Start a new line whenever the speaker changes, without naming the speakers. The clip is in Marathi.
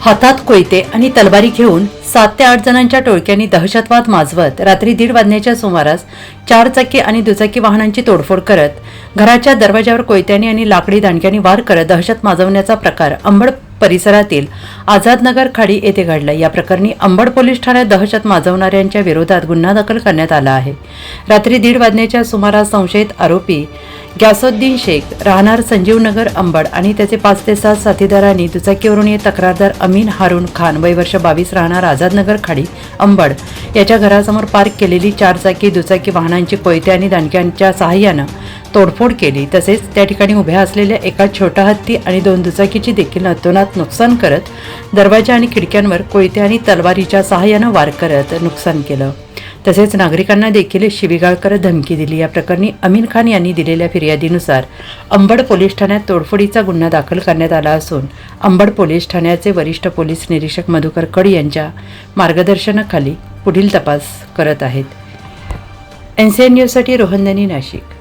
हातात कोयते आणि तलवारी घेऊन सात ते आठ जणांच्या टोळक्यांनी दहशतवाद माजवत रात्री दीड वाजण्याच्या सुमारास चार चाकी आणि दुचाकी वाहनांची तोडफोड करत घराच्या दरवाजावर कोयत्यांनी आणि लाकडी दांडक्यांनी वार करत दहशत माजवण्याचा प्रकार अंबड परिसरातील आझादनगर खाडी येथे घडला. या प्रकरणी अंबड पोलीस ठाण्यात दहशत माजवणाऱ्यांच्या विरोधात गुन्हा दाखल करण्यात आला आहे. रात्री दीड वाजण्याच्या सुमारास संशयित आरोपी ग्यासोद्दीन शेख राहणार संजीवनगर अंबड आणि त्याचे पाच ते सात साथीदारांनी दुचाकीवरून येत तक्रारदार अमीन हारून खान वय वर्ष बावीस राहणार आझादनगर खाडी अंबड. याच्या घरासमोर पार्क केलेली चारचाकी दुचाकी वाहनांची कोयते आणि दांडक्यांच्या सहाय्यानं तोडफोड केली. तसेच त्या ठिकाणी उभ्या असलेल्या एका छोटा हत्ती आणि दोन दुचाकीची देखील अतोनात नुकसान करत दरवाजा आणि खिडक्यांवर कोयते आणि तलवारीच्या सहाय्यानं वार करत नुकसान केलं. तसेच नागरिकांना देखील शिवीगाळ करत धमकी दिली. या प्रकरणी अमीन खान यांनी दिलेल्या फिर्यादीनुसार अंबड पोलीस ठाण्यात तोडफोडीचा गुन्हा दाखल करण्यात आला असून अंबड पोलीस ठाण्याचे वरिष्ठ पोलीस निरीक्षक मधुकर कड यांच्या मार्गदर्शनाखाली पुढील तपास करत आहेत. एन सी एन न्यूजसाठी रोहनदनी नाशिक.